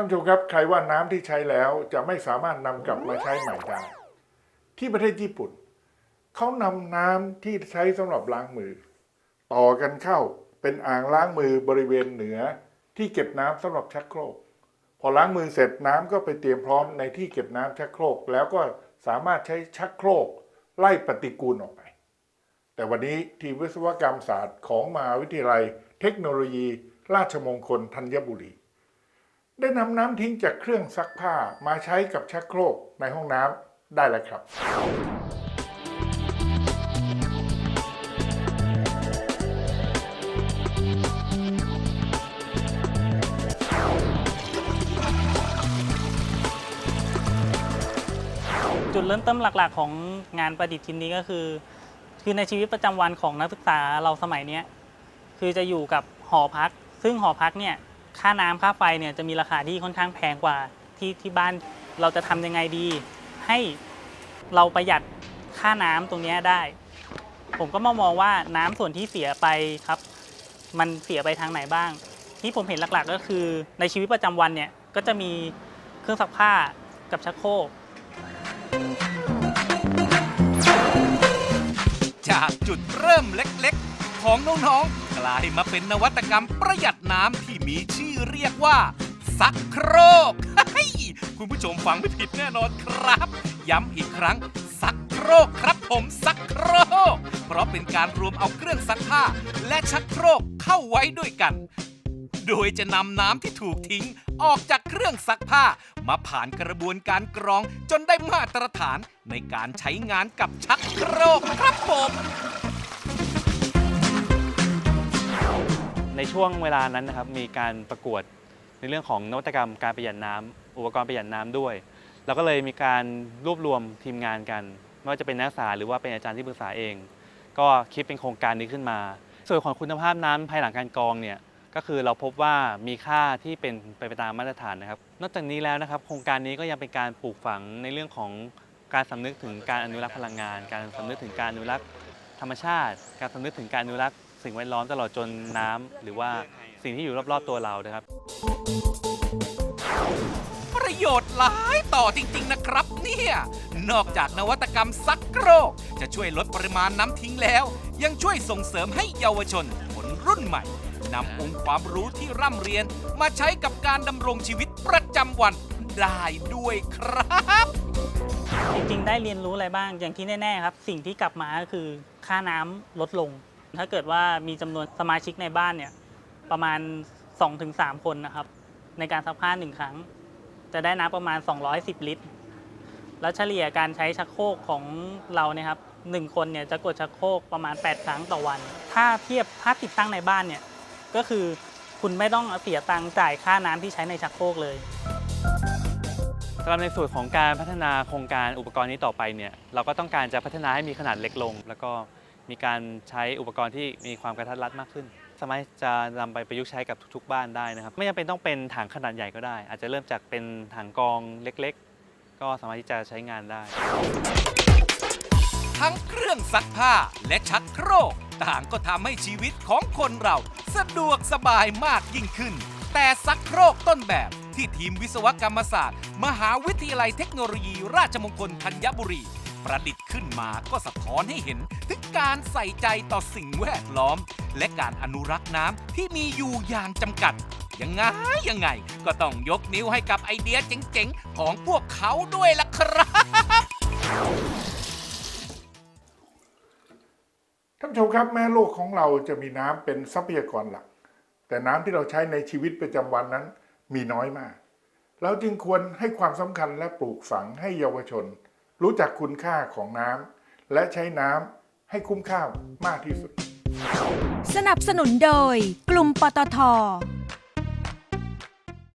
ท่านผู้ชมครับใครว่าน้ำที่ใช้แล้วจะไม่สามารถนำกลับมาใช้ใหม่ได้ ที่ประเทศญี่ปุ่นเขานำน้ำที่ใช้สำหรับล้างมือ ต่อกันเข้าเป็นอ่างล้างมือบริเวณเหนือที่เก็บน้ำสำหรับชักโครก พอล้างมือเสร็จน้ำก็ไปเตรียมพร้อมในที่เก็บน้ำชักโครก แล้วก็สามารถใช้ชักโครก ไล่ปฏิกูลออกไป แต่วันนี้ทีมวิศวกรรมศาสตร์ของมหาวิทยาลัย เทคโนโลยี ราชมงคลธัญบุรี ได้นำน้ำทิ้งจากเครื่องซักผ้ามาใช้กับชักโครกในห้องน้ำได้แล้วครับ จุดเริ่มต้นหลักๆ ของงานประดิษฐ์ชิ้นนี้ก็คือ คือในชีวิตประจำวันของนักศึกษาเราสมัยเนี้ยคือจะอยู่กับหอพัก ซึ่งหอพักเนี่ย ค่าน้ำค่าไฟเนี่ยจะมีราคาที่ค่อนข้างแพงกว่าที่ที่บ้านเราจะทำยังไงดี ให้เราประหยัดค่าน้ำตรงนี้ได้ ผมก็มามองว่าน้ำส่วนที่เสียไปครับ มันเสียไปทางไหนบ้าง ที่ผมเห็นหลักๆก็คือในชีวิตประจำวันเนี่ยก็จะมีเครื่องซักผ้ากับชักโครกจากจุดเริ่มเล็กๆ ของน้องๆ กลายมาเป็นนวัตกรรมประหยัดน้ำที่มีชื่อเรียกว่า ซักโครก คุณผู้ชมฟังไม่ผิดแน่นอนครับ ย้ำอีกครั้ง ซักโครกครับผมซักโครก เพราะเป็นการรวมเอาเครื่องซักผ้า และชักโครกเข้าไว้ด้วยกัน โดยจะนำน้ำที่ถูกทิ้งออกจากเครื่องซักผ้า มาผ่านกระบวนการกรองจนได้มาตรฐานในการใช้งานกับชักโครกครับผม ในช่วงเวลานั้นนะครับมีการประกวดในเรื่องของนวัตกรรมการประหยัดน้ำอุปกรณ์ประหยัดน้ำด้วยเราก็เลยมีการรวบรวมทีมงานกัน ไม่ว่าจะเป็นนักศึกษาหรือว่าเป็นอาจารย์ที่ปรึกษาเอง ก็คิดเป็นโครงการนี้ขึ้นมา ส่วนของคุณภาพน้ำภายหลังการกรองเนี่ยก็คือเราพบว่ามีค่าที่เป็นไปตามมาตรฐานนะครับ นอกจากนี้แล้วนะครับ โครงการนี้ก็ยังเป็นการปลูกฝังในเรื่องของการสำนึกถึงการอนุรักษ์พลังงาน การสำนึกถึงการอนุรักษ์ธรรมชาติ การสำนึกถึงการอนุรักษ์ สิ่งแวดล้อมตลอดจนน้ำหรือว่าสิ่งที่อยู่รอบๆตัวเรานะครับ ประโยชน์หลายต่อจริง ๆ นะครับ เนี่ย นอกจากนวัตกรรมซักโครกจะช่วยลดปริมาณน้ำทิ้งแล้ว ยังช่วยส่งเสริมให้เยาวชนคนรุ่นใหม่นำองค์ความรู้ที่ร่ำเรียนมาใช้กับการดำรงชีวิตประจำวันได้ด้วยครับ จริงๆ ได้เรียนรู้อะไรบ้างอย่างที่แน่ ๆ ครับ สิ่งที่กลับมาก็คือค่าน้ำลดลง ถ้าเกิดว่ามีจำนวนสมาชิกในบ้านเนี่ยประมาณ 2-3 คนนะครับ ในการซักผ้าหนึ่งครั้ง จะได้น้ำประมาณ 210 ลิตร แล้วเฉลี่ยการใช้ชักโครกของเราเนี่ยครับหนึ่งคนเนี่ยจะกดชักโครกประมาณ 8 ครั้งต่อวัน ถ้าเทียบถ้าติดตั้งในบ้านเนี่ยก็คือคุณไม่ต้องเสียตังค์จ่ายค่าน้ำที่ใช้ในชักโครกเลยสำหรับในส่วนของการพัฒนาโครงการอุปกรณ์นี้ต่อไปเนี่ยเราก็ต้องการจะพัฒนาให้มีขนาดเล็กลง แล้วก็ มีการใช้อุปกรณ์ที่มีความกระทัดรัดมากขึ้น สามารถจะนำไปประยุกต์ใช้กับทุกๆ บ้านได้นะครับ ไม่จำเป็นต้องเป็นถังขนาดใหญ่ก็ได้ อาจจะเริ่มจากเป็นถังกองเล็กๆ ก็สามารถที่จะใช้งานได้ ทั้งเครื่องซักผ้าและชักโครกต่างก็ทำให้ชีวิตของคนเราสะดวกสบายมากยิ่งขึ้น แต่ซักโครกต้นแบบที่ทีมวิศวกรรมศาสตร์ มหาวิทยาลัยเทคโนโลยีราชมงคลธัญบุรี ประดิษฐ์ขึ้นมาก็สะท้อนให้เห็น ถึงการใส่ใจต่อสิ่งแวดล้อม และการอนุรักษ์น้ำที่มีอยู่อย่างจำกัด ยังไงยังไง ก็ต้องยกนิ้วให้กับไอเดียเจ๋งๆ ของพวกเขาด้วยล่ะครับท่านผู้ชมครับแม้โลกของเราจะมีน้ำเป็นทรัพยากรหลัก แต่น้ำที่เราใช้ในชีวิตประจำวันนั้นมีน้อยมากเราจึงควรให้ความสำคัญและปลูกฝังให้เยาวชน รู้จักคุณค่าของน้ำและใช้น้ำให้คุ้มค่ามากที่สุด สนับสนุนโดยกลุ่มปตท